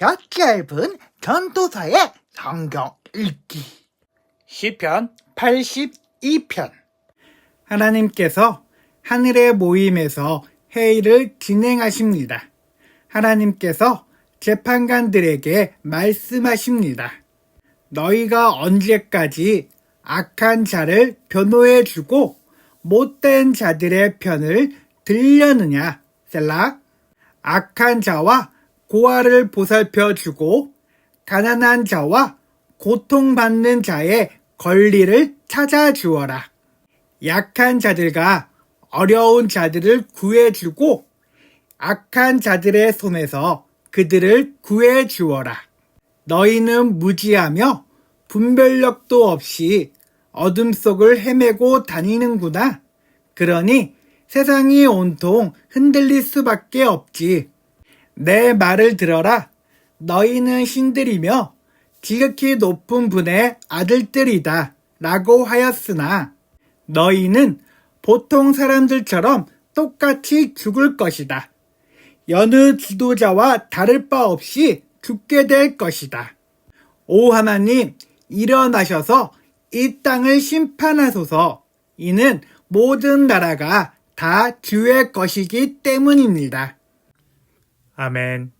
혀 짧은 전도사의 성경 읽기 시편 82편 하나님께서 하늘의 모임에서 회의를 진행하십니다. 하나님께서 재판관들에게 말씀하십니다. 너희가 언제까지 악한 자를 변호해 주고 못된 자들의 편을 들려느냐? 셀라. 악한 자와 고아를 보살펴 주고 가난한 자와 고통받는 자의 권리를 찾아 주어라. 약한 자들과 어려운 자들을 구해 주고 악한 자들의 손에서 그들을 구해 주어라. 너희는 무지하며 분별력도 없이 어둠 속을 헤매고 다니는구나. 그러니 세상이 온통 흔들릴 수밖에 없지. 내 말을 들어라. 너희는 신들이며 지극히 높은 분의 아들들이다. 라고 하였으나 너희는 보통 사람들처럼 똑같이 죽을 것이다. 여느 지도자와 다를 바 없이 죽게 될 것이다. 오 하나님, 일어나셔서 이 땅을 심판하소서. 이는 모든 나라가 다 주의 것이기 때문입니다. 아멘.